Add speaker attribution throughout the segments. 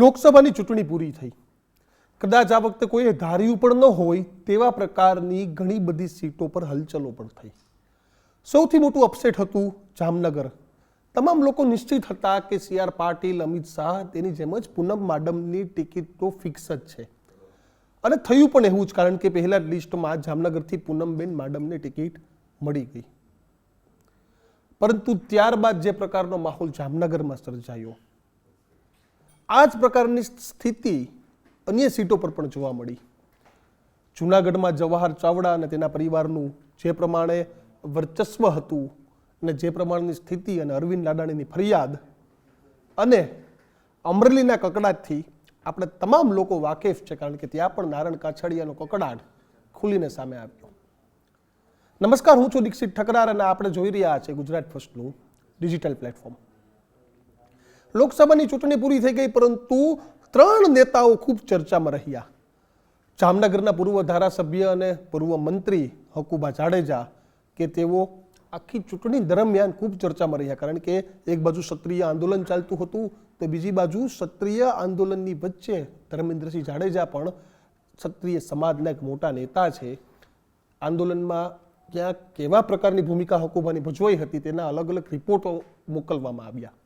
Speaker 1: લોકસભાની ચૂંટણી પૂરી થઈ. કદાચ આ વખતે કોઈએ ધાર્યું પણ ન હોય તેવા પ્રકારની ઘણી બધી સીટો પર હલચલો પણ થઈ. સૌથી મોટું અપસેટ હતું જામનગર. તમામ લોકો નિશ્ચિત હતા કે સી આર પાટીલ, અમિત શાહ તેની જેમ જ પૂનમ માડમની ટિકિટ તો ફિક્સ જ છે. અને થયું પણ એવું જ કારણ કે પહેલા લિસ્ટમાં જામનગરથી પૂનમબેન માડમને ટિકિટ મળી ગઈ. પરંતુ ત્યારબાદ જે પ્રકારનો માહોલ જામનગરમાં સર્જાયો આ જ પ્રકારની સ્થિતિ અન્ય સીટો પર પણ જોવા મળી. જૂનાગઢમાં જવાહર ચાવડા અને તેના પરિવારનું જે પ્રમાણે વર્ચસ્વ હતું અને જે પ્રમાણેની સ્થિતિ અને અરવિંદ લાડાણીની ફરિયાદ અને અમરેલીના કકડાટથી આપણે તમામ લોકો વાકેફ છે કારણ કે ત્યાં પણ નારણ કાછડિયાનો કકડાટ ખુલીને સામે આવ્યો. નમસ્કાર, હું છું દીક્ષિત ઠકરાર અને આપણે જોઈ રહ્યા છે ગુજરાત ફર્સ્ટનું ડિજિટલ પ્લેટફોર્મ. લોકસભાની ચૂંટણી પૂરી થઈ ગઈ, પરંતુ ત્રણ નેતાઓ ખૂબ ચર્ચામાં રહ્યા. જામનગરના પૂર્વ ધારાસભ્ય અને પૂર્વ મંત્રી હકુબા જાડેજા કે તેઓ આખી ચૂંટણી દરમિયાન ખૂબ ચર્ચામાં રહ્યા, કારણ કે એક બાજુ ક્ષત્રિય આંદોલન ચાલતું હતું, તો બીજી બાજુ ક્ષત્રિય આંદોલનની વચ્ચે ધર્મેન્દ્રસિંહ જાડેજા પણ ક્ષત્રિય સમાજના એક મોટા નેતા છે. આંદોલનમાં ક્યાંક કેવા પ્રકારની ભૂમિકા હકુબાની ભજવાઈ હતી તેના અલગ અલગ રિપોર્ટો મોકલવામાં આવ્યા.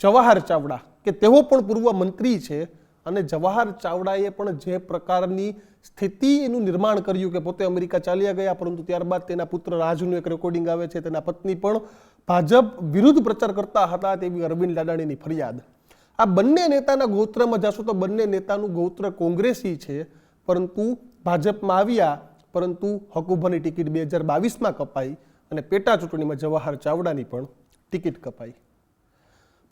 Speaker 1: જવાહર ચાવડા, કે તેઓ પણ પૂર્વ મંત્રી છે અને જવાહર ચાવડાએ પણ જે પ્રકારની સ્થિતિ એનું નિર્માણ કર્યું કે પોતે અમેરિકા ચાલ્યા ગયા, પરંતુ ત્યારબાદ તેના પુત્ર રાજનું એક રેકોર્ડિંગ આવે છે, તેના પત્ની પણ ભાજપ વિરુદ્ધ પ્રચાર કરતા હતા તેવી અરવિંદ લાડાણીની ફરિયાદ. આ બંને નેતાના ગોત્રમાં, જશો તો બંને નેતાનું ગોત્ર કોંગ્રેસી છે, પરંતુ ભાજપમાં આવ્યા, પરંતુ હકુભાની ટિકિટ બે હજાર બાવીસમાં કપાઈ અને પેટા ચૂંટણીમાં જવાહર ચાવડાની પણ ટિકિટ કપાઈ.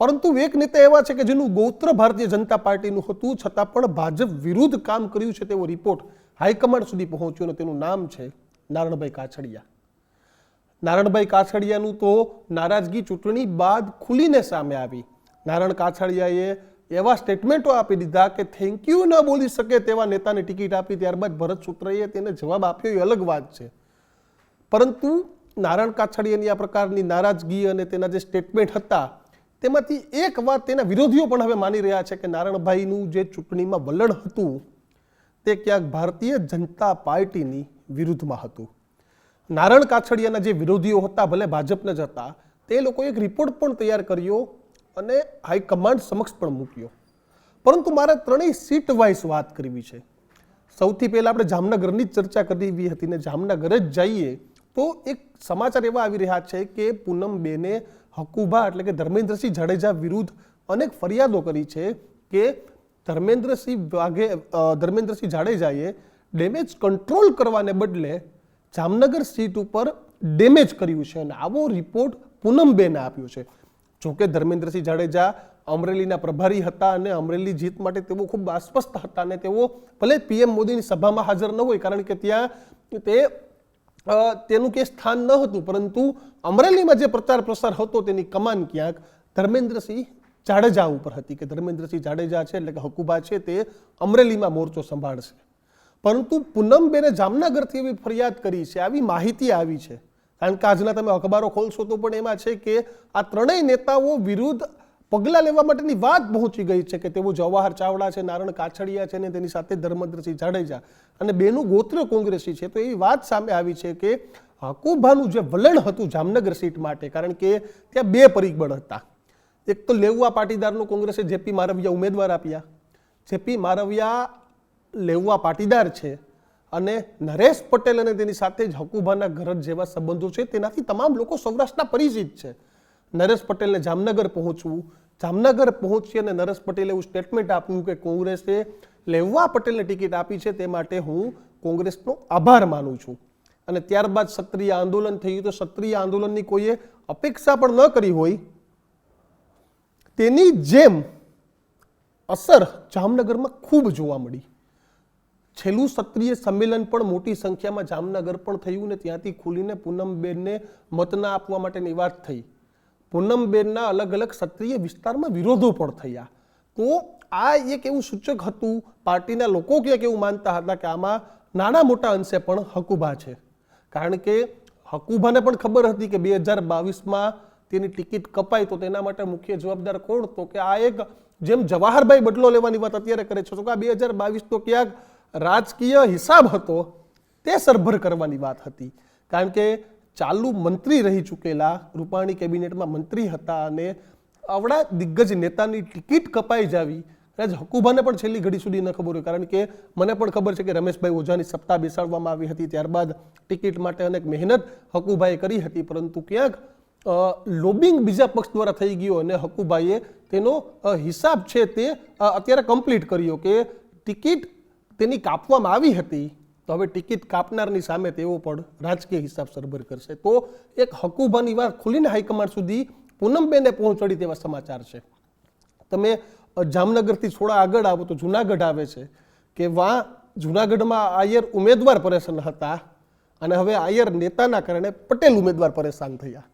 Speaker 1: પરંતુ એક નેતા એવા છે કે જેનું ગોત્ર ભારતીય જનતા પાર્ટીનું હતું, છતાં પણ ભાજપ વિરુદ્ધ કામ કર્યું છે તેવો રિપોર્ટ હાઈકમાન્ડ સુધી પહોંચ્યો અને તેનું નામ છે નારણભાઈ કાછડિયા. નારણભાઈ કાછડિયાનું તો નારાજગી ચૂંટણી બાદ ખુલીને સામે આવી. નારણ કાછડિયાએ એવા સ્ટેટમેન્ટો આપી દીધા કે થેન્ક યુ ન બોલી શકે તેવા નેતાને ટિકિટ આપી ત્યારબાદ ભરત સૂત્રએ તેને જવાબ આપ્યો, એ અલગ વાત છે. પરંતુ નારાયણ કાછડિયાની આ પ્રકારની નારાજગી અને તેના જે સ્ટેટમેન્ટ હતા તેમાંથી એક વાત તેના વિરોધીઓ પણ હવે માની રહ્યા છે કે નારાયણભાઈનું જે ચૂંટણીમાં વલણ હતું, તે ક્યાંક ભારતીય જનતા પાર્ટીની વિરુદ્ધમાં હતું. નારણ કાછડિયાના જે વિરોધીઓ હતા, ભલે ભાજપને જ હતા, તે લોકોએ એક રિપોર્ટ પણ તૈયાર કર્યો અને હાઈકમાન્ડ સમક્ષ પણ મૂક્યો. પરંતુ મારે ત્રણેય સીટ વાઇઝ વાત કરવી છે. સૌથી પહેલાં આપણે જામનગરની જ ચર્ચા કરવી હતી ને જામનગર જ જઈએ, તો એક સમાચાર એવા આવી રહ્યા છે કે પૂનમબેને હકુભા એટલે કે ધર્મેન્દ્રસિંહ જાડેજા વિરુદ્ધ અનેક ફરિયાદો કરી છે કે ધર્મેન્દ્રસિંહ વાઘે ધર્મેન્દ્રસિંહ જાડેજાએ ડેમેજ કંટ્રોલ કરવાને બદલે જામનગર સીટ ઉપર ડેમેજ કર્યું છે અને આવો રિપોર્ટ પૂનમબેને આપ્યો છે. જોકે ધર્મેન્દ્રસિંહ જાડેજા અમરેલીના પ્રભારી હતા અને અમરેલી જીત માટે તેઓ ખૂબ આશ્વસ્ત હતા અને તેઓ ભલે પીએમ મોદીની સભામાં હાજર ન હોય, કારણ કે ત્યાં તે તેનું કે સ્થાન ન હતું, પરંતુ અમરેલીમાં જે પ્રચાર પ્રસાર હતો તેની કમાન ક્યાંક ધર્મેન્દ્રસિંહ જાડેજા ઉપર હતી, કે ધર્મેન્દ્રસિંહ જાડેજા છે એટલે કે હકુબા છે તે અમરેલીમાં મોરચો સંભાળશે. પરંતુ પૂનમબેને જામનગરથી એવી ફરિયાદ કરી છે, આવી માહિતી આવી છે. કારણ કે આજના તમે અખબારો ખોલશો તો પણ એમાં છે કે આ ત્રણેય નેતાઓ વિરુદ્ધ પગલાં લેવા માટેની વાત પહોંચી ગઈ છે કે તેઓ જવાહર ચાવડા છે, નારણ કાછડિયા છે ને તેની સાથે ધર્મેન્દ્રસિંહ જાડેજા અને બેનું ગોત્ર કોંગ્રેસી છે. તો એવી વાત સામે આવી છે કે હકુભાનું જે વલણ હતું જામનગર સીટ માટે, કારણ કે ત્યાં બે પરિબળ હતા. એક તો લેવા પાટીદારનું કોંગ્રેસે જેપી મારવિયા ઉમેદવાર આપ્યા. જેપી મારવિયા લેવા પાટીદાર છે અને નરેશ પટેલ અને તેની સાથે જ હકુભાના ઘર જેવા સંબંધો છે. તેનાથી તમામ લોકો સૌરાષ્ટ્રના પરિચિત છે. નરેશ પટેલને જામનગર પહોંચવું. જામનગર પહોંચી અને નરેશ પટેલે એવું સ્ટેટમેન્ટ આપ્યું કે કોંગ્રેસે લેવા પટેલને ટિકિટ આપી છે તે માટે હું કોંગ્રેસનો આભાર માનું છું. અને ત્યારબાદ ક્ષત્રિય આંદોલન થયું તો ક્ષત્રિય આંદોલનની કોઈએ અપેક્ષા પણ ન કરી હોય. તેની જેમ અસર જામનગરમાં ખૂબ જોવા મળી. છેલ્લું ક્ષત્રિય સંમેલન પણ મોટી સંખ્યામાં જામનગર પણ થયું ને ત્યાંથી ખુલીને પૂનમબેનને મતના આપવા માટેની વાત થઈ. પૂનમબેનના અલગ અલગ ક્ષત્રિય વિસ્તારમાં વિરોધો પણ થયા. તો આ એક એવું સૂચક હતું, પાર્ટીના લોકો ક્યાંક એવું માનતા હતા કે આમાં નાના મોટા અંશે પણ હકુબા છે. કારણ કે હકુબાને પણ ખબર હતી કે બે હજાર બાવીસમાં તેની ટિકિટ કપાય તો તેના માટે મુખ્ય જવાબદાર કોણ? તો કે આ એક જેમ જવાહરભાઈ બદલો લેવાની વાત અત્યારે કરે છે. તો કે આ બે હજાર બાવીસ તો ક્યાંક રાજકીય હિસાબ હતો, તે સરભર કરવાની વાત હતી. કારણ કે ચાલુ મંત્રી રહી ચૂકેલા. રૂપાણી કેબિનેટમાં મંત્રી હતા અને આવડા દિગ્ગજ નેતાની ટિકિટ કપાઈ જાવી. કદાચ હકુભાને પણ છેલ્લી ઘડી સુધી ન ખબર હોય. કારણ કે મને પણ ખબર છે કે રમેશભાઈ ઓઝાની સત્તા બેસાડવામાં આવી હતી. ત્યારબાદ ટિકિટ માટે અનેક મહેનત હકુભાઈએ કરી હતી. પરંતુ ક્યાંક લોબિંગ બીજા પક્ષ દ્વારા થઈ ગયો અને હકુભાઈએ તેનો હિસાબ છે તે અત્યારે કમ્પ્લીટ કર્યો કે ટિકિટ તેની કાપવામાં આવી હતી. તો હવે ટિકિટ કાપનારની સામે તેઓ પણ રાજકીય હિસાબ સરભર કરશે. તો એક હકુભાની વાત ખુલીને હાઈકમાન્ડ સુધી પૂનમબેને પહોંચાડી તેવા સમાચાર છે. તમે જામનગરથી થોડા આગળ આવો તો જુનાગઢ આવે છે કે વા જુનાગઢમાં આયર ઉમેદવાર પરેશાન હતા અને હવે આયર નેતાના કારણે પટેલ ઉમેદવાર પરેશાન થયા.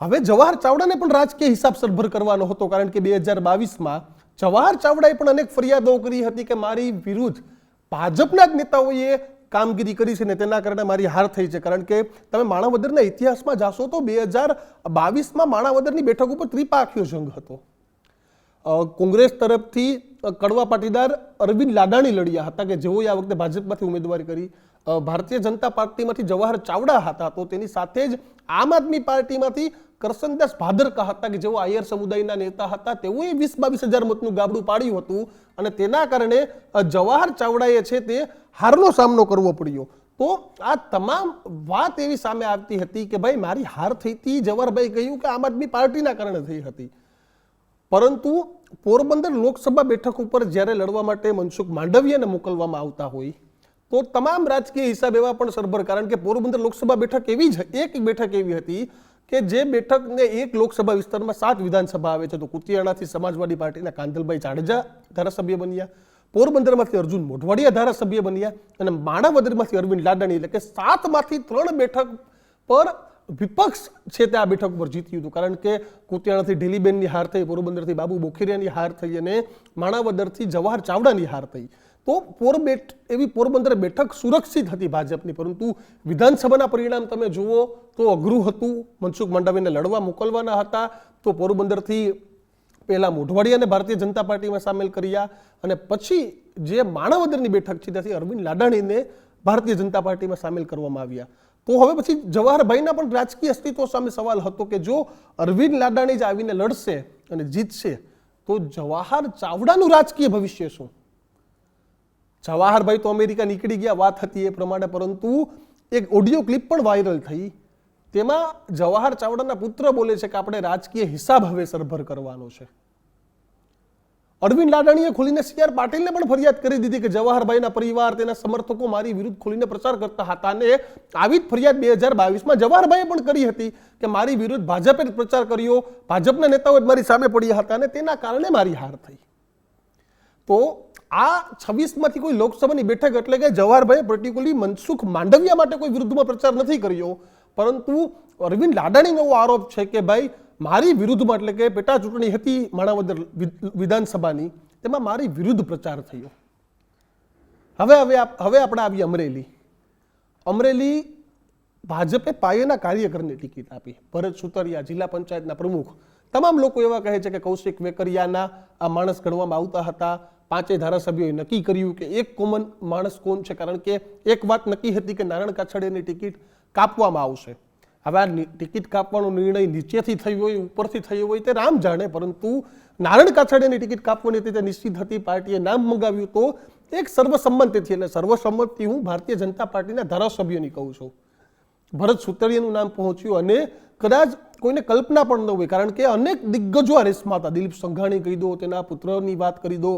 Speaker 1: હવે જવાહર ચાવડાને પણ રાજકીય હિસાબ સરભર કરવાનો હતો કારણ કે બે હજાર બાવીસમાં જવાહર ચાવડાએ પણ અનેક ફરિયાદો કરી હતી કે મારી વિરુદ્ધ ભાજપના જ નેતાઓએ કામગીરી કરી છે ને તેના કારણે મારી હાર થઈ છે. કારણ કે તમે માણાવદરના ઇતિહાસમાં જાશો તો બે હજાર બાવીસમાં માણાવદરની બેઠક ઉપર ત્રિપાખીયો જંગ હતો. કોંગ્રેસ તરફથી કડવા પાટીદાર અરવિંદ લાડાણી લડ્યા હતા કે જેઓએ આ વખતે ભાજપમાંથી ઉમેદવારી કરી. ભારતીય જનતા પાર્ટીમાંથી જવાહર ચાવડા હતા તો તેની સાથે જ આમ આદમી પાર્ટીમાંથી કરસનદાસ ભાદરકા હતા કે જેઓ આયર સમુદાયના નેતા હતા, તેઓએ વીસ બાવીસ હજાર મતનું ગાબડું પાડ્યું હતું અને તેના કારણે જવાહર ચાવડાએ છે તે હારનો સામનો કરવો પડ્યો. તો આ તમામ વાત એવી સામે આવતી હતી કે ભાઈ, મારી હાર થઈ હતી જવાહરભાઈ કહ્યું કે આમ આદમી પાર્ટીના કારણે થઈ હતી. પરંતુ પોરબંદર લોકસભા બેઠક ઉપર જ્યારે લડવા માટે મનસુખ માંડવિયાને મોકલવામાં આવતા હોય, તો તમામ રાજકીય હિસાબ એવા પણ સરભર, કારણ કે પોરબંદર લોકસભા બેઠક એવી જ, એક બેઠક એવી હતી કે જે બેઠકને એક લોકસભા વિસ્તારમાં સાત વિધાનસભા આવે છે, તો કુતિયાણાથી સમાજવાદી પાર્ટીના કાંદલભાઈ જાડેજા ધારાસભ્ય બન્યા, પોરબંદરમાંથી અર્જુન મોઢવાડિયા ધારાસભ્ય બન્યા અને માણાવદરમાંથી અરવિંદ લાડાણી, એટલે કે સાતમાંથી ત્રણ બેઠક પર વિપક્ષ છે તે આ બેઠક પર જીત્યું હતું. કારણ કે કુતિયાણાથી ઢીલીબેનની હાર થઈ, પોરબંદરથી બાબુ બોખેરિયાની હાર થઈ અને માણાવદરથી જવાહર ચાવડાની હાર થઈ. તો પોરબેટ એવી પોરબંદર બેઠક સુરક્ષિત હતી ભાજપની. પરંતુ વિધાનસભાના પરિણામ તમે જુઓ તો અઘરું હતું. મનસુખ માંડવીને લડવા મોકલવાના હતા. તો પોરબંદરથી પહેલાં મોઢવાડિયાને ભારતીય જનતા પાર્ટીમાં સામેલ કર્યા. અને પછી જે માણાવદરની બેઠક છે ત્યાંથી અરવિંદ લાડાણીને ભારતીય જનતા પાર્ટીમાં સામેલ કરવામાં આવ્યા. તો હવે પછી જવાહરભાઈના પણ રાજકીય અસ્તિત્વ સામે સવાલ હતો કે જો અરવિંદ લાડાણી જ આવીને લડશે અને જીતશે, તો જવાહર ચાવડાનું રાજકીય ભવિષ્ય શું? જવાહરભાઈ તો અમેરિકા નીકળી ગયા, વાત હતી એ પ્રમાણે, પરંતુ એક ઓડિયો ક્લિપ પણ વાયરલ થઈ. તેમાં જવાહર ચાવડાના પુત્ર બોલે છે કે આપણે રાજકીય હિસાબ હવે સરભર કરવાનો છે. અરવિંદ લાડાણીએ ખોલીને સી આર પાટીલને પણ ફરિયાદ કરી દીધી કે જવાહરભાઈના પરિવાર તેના સમર્થકો મારી વિરુદ્ધ ખોલીને પ્રચાર કરતા હતા અને આવી જ ફરિયાદ બે હજાર બાવીસમાં જવાહરભાઈએ પણ કરી હતી કે મારી વિરુદ્ધ ભાજપે જ પ્રચાર કર્યો, ભાજપના નેતાઓ જ મારી સામે પડ્યા હતા અને તેના કારણે મારી હાર થઈ. તો આ છવ્વીસમાંથી કોઈ લોકસભાની બેઠક એટલે કે જવાહરભાઈ પર્ટિક્યુલરલી મનસુખ માંડવિયા માટે કોઈ વિરુદ્ધમાં પ્રચાર નથી કર્યો. પરંતુ અરવિંદ લાડાણીનો એવો આરોપ છે કે ભાઈ, મારી વિરુદ્ધમાં એટલે કે પેટા ચૂંટણી હતી માણાવદર વિધાનસભાની, તેમાં મારી વિરુદ્ધ પ્રચાર થયો. હવે હવે હવે આપણે આવીએ અમરેલી. અમરેલી ભાજપે પાયેના કાર્યકરને ટિકિટ આપી. ભરત સુતરિયા, જિલ્લા પંચાયતના પ્રમુખ. તમામ લોકો એવા કહે છે કે કૌશિક વેકરિયાના આ માણસ ગણવામાં આવતા હતા. પાંચેય ધારાસભ્યોએ નક્કી કર્યું કે એક કોમન માણસ કોણ છે? કારણ કે એક વાત નક્કી હતી કે નારાયણ કાછડિયાની ટિકિટ કાપવામાં આવશે. હવે આ ટિકિટ કાપવાનો નિર્ણય નીચેથી થયો હોય, ઉપરથી થયો હોય તે રામ જાણે, પરંતુ નારાયણ કાછડિયાની ટિકિટ કાપવાની હતી તે નિશ્ચિત હતી, પાર્ટીએ નામ મંગાવ્યું તો એક સર્વસંમતિથી એટલે સર્વસંમતિ હું ભારતીય જનતા પાર્ટીના ધારાસભ્યોની કહું છું. ભરત સુતરિયાનું નામ પહોંચ્યું અને કદાચ કોઈને કલ્પના પણ ન હોય, કારણ કે અનેક દિગ્ગજો આ રેસમાં હતા. દિલીપ સંઘાણી કહી દો, તેના પુત્રની વાત કરી દો.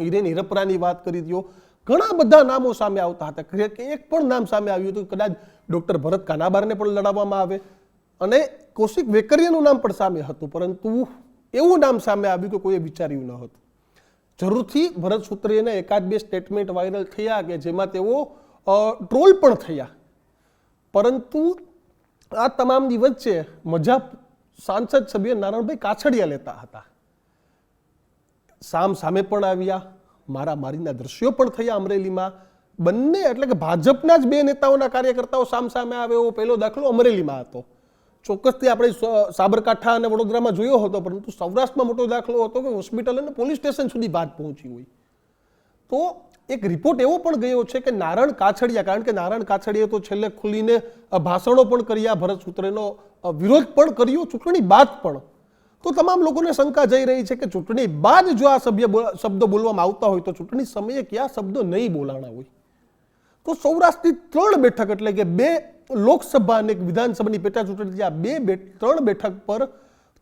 Speaker 1: હિરેન હિરપરાની વાત કરી દો ઘણા બધા નામો સામે આવતા હતા. કે એક પણ નામ સામે આવ્યું હતું કદાચ ડૉક્ટર ભરત કાનાબારને પણ લડાવવામાં આવે. અને કૌશિક વેકરિયાનું નામ પણ સામે હતું, પરંતુ એવું નામ સામે આવ્યું કે કોઈએ વિચાર્યું ન હતું. જરૂરથી ભરત સૂત્રીયના એકાદ બે સ્ટેટમેન્ટ વાયરલ થયા કે જેમાં તેઓ ટ્રોલ પણ થયા. પરંતુ આ તમામની વચ્ચે મજા સાંસદ સભ્ય નારાયણભાઈ કાછડિયા લેતા હતા. સામ સામે પણ આવ્યા, મારા મારીના દ્રશ્યો પણ થયા અમરેલીમાં. બંને એટલે કે ભાજપના જ બે નેતાઓના કાર્યકર્તાઓ સામ સામે આવે એવો પહેલો દાખલો અમરેલીમાં હતો. ચોક્કસથી આપણે સાબરકાંઠા અને વડોદરામાં જોયો હતો, પરંતુ સૌરાષ્ટ્રમાં મોટો દાખલો હતો કે હોસ્પિટલ અને પોલીસ સ્ટેશન સુધી વાત પહોંચી હોય. તો એક રિપોર્ટ એવો પણ ગયો છે કે નારણ કાછડિયા, કારણ કે નારણ કાછડિયા તો છેલ્લે ખુલીને ભાષણો પણ કર્યા, ભરત સૂત્રેનો વિરોધ પણ કર્યો, ચૂંટણી બાદ પણ. તો તમામ લોકોને શંકા જઈ રહી છે કે ચૂંટણી બાદ જો આ સભ્ય શબ્દો બોલવામાં આવતા હોય તો ચૂંટણી સમયે કયા શબ્દો નહીં બોલાણા હોય? તો સૌરાષ્ટ્રની ત્રણ બેઠક એટલે કે બે લોકસભા અને વિધાનસભાની પેટા ચૂંટણી આ બે- ત્રણ બેઠક પર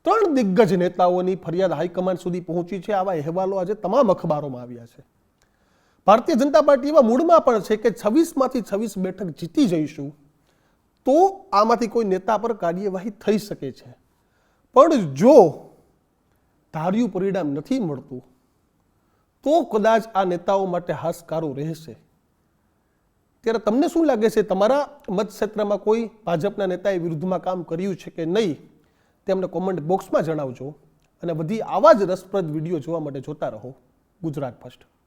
Speaker 1: ત્રણ દિગ્ગજ નેતાઓની ફરિયાદ હાઈકમાન્ડ સુધી પહોંચી છે. આવા અહેવાલો આજે તમામ અખબારોમાં આવ્યા છે. ભારતીય જનતા પાર્ટી એવા મૂળમાં પણ છે કે છવ્વીસમાંથી છવ્વીસ બેઠક જીતી જઈશું તો આમાંથી કોઈ નેતા પર કાર્યવાહી થઈ શકે છે. પણ જો ધાર્યું પરિણામ નથી મળતું, તો કદાચ આ નેતાઓ માટે હાશકારો રહેશે. ત્યારે તમને શું લાગે છે, તમારા મત ક્ષેત્રમાં કોઈ ભાજપના નેતાએ વિરુદ્ધમાં કામ કર્યું છે કે નહીં? તે અમને કોમેન્ટ બોક્સમાં જણાવજો અને બધી આવા જ રસપ્રદ વીડિયો જોવા માટે જોતા રહો. ગુજરાત ફર્સ્ટ.